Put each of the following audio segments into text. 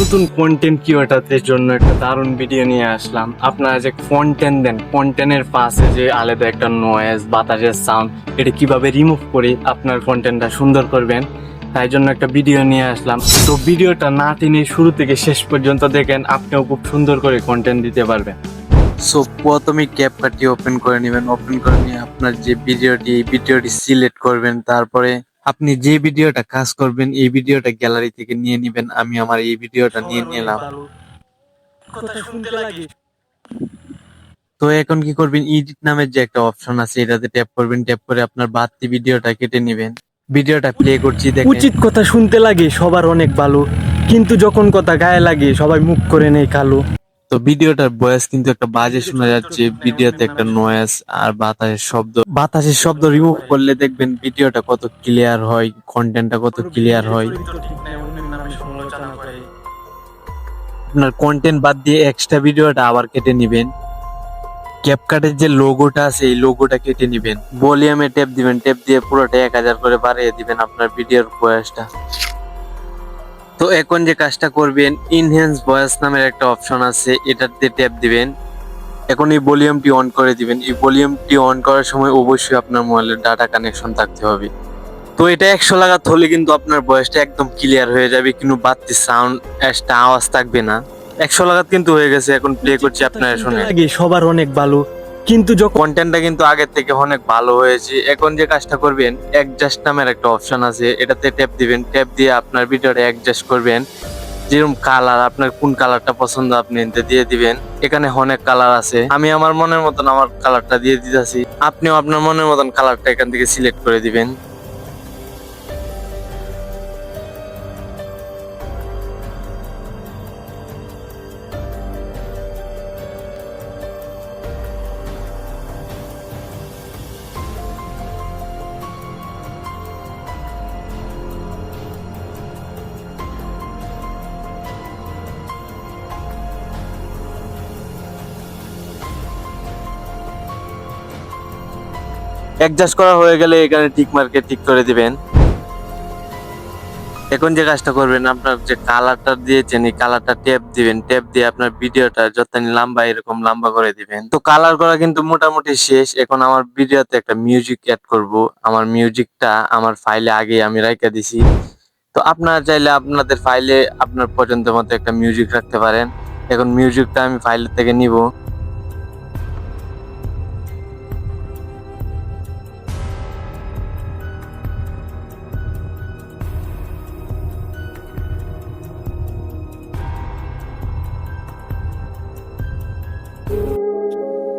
নতুন কন্টেন্ট ক্রিয়েটারদের জন্য একটা দারুণ ভিডিও নিয়ে আসলাম। আপনারা যে কন্টেন্ট দেন কন্টেন্টের পাশে যে আলাদা একটা নয়েজ বাতাসের সাউন্ড এটা কীভাবে রিমুভ করে, আপনার কন্টেন্টটা সুন্দর করবেন, তাই জন্য একটা ভিডিও নিয়ে আসলাম। তো ভিডিওটা না টেনে শুরু থেকে শেষ পর্যন্ত দেখেন, আপনিও খুব সুন্দর করে কন্টেন্ট দিতে পারবেন। সো প্রথমে ক্যাপকাটটি ওপেন করে নেবেন। ওপেন করে নিয়ে আপনার যে ভিডিওটি এই ভিডিওটি সিলেক্ট করবেন। তারপরে আপনি যে ভিডিওটা কাজ করবেন এই ভিডিওটা গ্যালারি থেকে নিয়ে নেবেন। আমি আমার এই ভিডিওটা নিয়ে নিলাম। কথা শুনতে লাগে। তো এখন কি করবেন? এডিট নামের যে একটা অপশন আছে এটাতে ট্যাপ করবেন। ট্যাপ করে আপনার বাড়তি ভিডিওটা কেটে নেবেন। ভিডিওটা প্লে করছি দেখেন। উচিত কথা শুনতে লাগে সবার অনেক ভালো। কিন্তু যখন কথা গায়ে লাগে সবাই মুখ করে নেই কালো। তো ভিডিওটার ভয়েস কিন্তু একটা বাজে শোনা যাচ্ছে, ভিডিওতে একটা নয়েজ আর বাতাসের শব্দ। বাতাসের শব্দ রিমুভ করলে দেখবেন ভিডিওটা কত ক্লিয়ার হয় কন্টেন্টটা কত ক্লিয়ার হয়। আপনার কন্টেন্ট বাদ দিয়ে এক্সট্রা ভিডিওটা আবার কেটে নেবেন। ক্যাপকাটের যে লোগোটা আছে, এই লোগোটা কেটে নেবেন। ভলিউমে টেপ দিবেন টেপ দিয়ে পুরোটা এক হাজার করে বাড়িয়ে দিবেন আপনার ভিডিওর ভয়েসটা তো এখন যে কাজটা করবেন ইনহেন্স ভয়েস নামের একটা অপশন আছে এটাতে ট্যাপ দিবেন। এখন এই ভলিউমটি অন করে দিবেন। এই ভলিউমটি অন করার সময় অবশ্যই আপনার মোবাইলের ডাটা কানেকশন থাকতে হবে। তো এটা একশো লাগাত হলে কিন্তু আপনার ভয়েসটা একদম ক্লিয়ার হয়ে যাবে কিন্তু বাড়তি সাউন্ড একটা আওয়াজ থাকবে না। একশো লাগাত কিন্তু হয়ে গেছে এখন প্লে করছি আপনারা শুনে সবার অনেক ভালো। কিন্তু যখন কন্টেন্টটা কিন্তু আগে থেকে অনেক ভালো হয়েছে, এখন যে কাজটা করবেন অ্যাডজাস্ট নামের একটা অপশন আছে, এটাতে ট্যাপ দিবেন ট্যাপ দিয়ে আপনার ভিডিওটা অ্যাডজাস্ট করবেন। যেরকম কালার আপনার কোন কালারটা পছন্দ আপনি দিয়ে দিবেন। এখানে অনেক কালার আছে। আমি আমার মনের মতন আমার কালারটা দিয়ে দিতেছি। আপনিও আপনার মনের মতন কালারটা এখান থেকে সিলেক্ট করে দিবেন। অ্যাডজাস্ট করা হয়ে গেলে এখানে টিক মার্কে টিক করে দিবেন। এখন যে কাজটা করবেন, আপনার যে কালারটা দিয়েছেন, এই কালারটা ট্যাপ দিবেন। ট্যাপ দিয়ে আপনার ভিডিওটা যতখানি লম্বা এরকম লম্বা করে দিবেন। তো কালার করা কিন্তু মোটামুটি শেষ। এখন আমার ভিডিওতে একটা মিউজিক অ্যাড করব। আমার মিউজিকটা আমার ফাইলে আগে আমি রাইখা দিছি। তো আপনারা চাইলে আপনাদের ফাইলে আপনার পছন্দ মতো একটা মিউজিক রাখতে পারেন। এখন মিউজিকটা আমি ফাইলের থেকে নিব।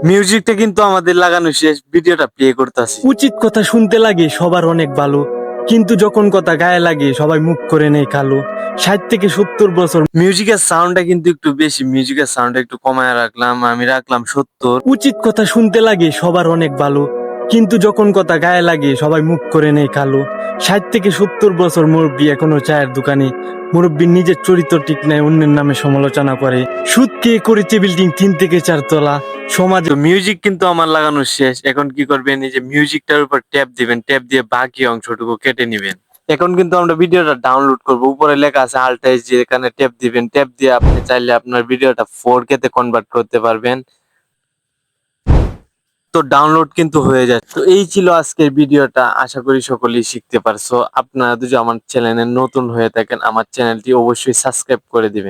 মিউজিকটা কিন্তু আমাদের লাগানো শেষ ভিডিওটা প্লে করতেছি। উচিত কথা শুনতে লাগে সবার অনেক ভালো। কিন্তু যখন কথা গায়ে লাগে সবাই মুখ করে নেই কালো। ষাট থেকে সত্তর বছর মিউজিকের সাউন্ডটা কিন্তু একটু বেশি। মিউজিকের সাউন্ডটা একটু কমায় রাখলাম আমি রাখলাম সত্তর। উচিত কথা শুনতে লাগে সবার অনেক ভালো। কিন্তু যখন কথা গায়ে লাগে, সবাই মুখ করে নেই কালো। ষাট থেকে সত্তর বছর মুরব্বী এখনও চায়ের দোকানে। মুরব্বীর নিজের চরিত্র ঠিক নাই অন্যের নামে সমালোচনা করে। সুদ কে করেছে বিল্ডিং তিন থেকে চার তলা। সমাজে মিউজিক কিন্তু আমার লাগানো শেষ। এখন কি করবেন? এই যে মিউজিকটার উপর ট্যাপ দিবেন ট্যাপ দিয়ে বাকি অংশটুকু কেটে নেবেন। এখন কিন্তু আমরা ভিডিওটা ডাউনলোড করব। উপরে লেখা আছে আলটাইজ এখানে ট্যাপ দিবেন। ট্যাপ দিয়ে আপনি চাইলে আপনার ভিডিওটা ফোর কে তে কনভার্ট করতে পারবেন। তো ডাউনলোড কিন্তু হয়ে যায়। তো এই ছিল আজকের ভিডিওটা। আশা করি সকলেই শিখতে পারছ। আপনারা যদি আমার চ্যানেলে নতুন হয়ে থাকেন, আমার চ্যানেলটি অবশ্যই সাবস্ক্রাইব করে দিবেন।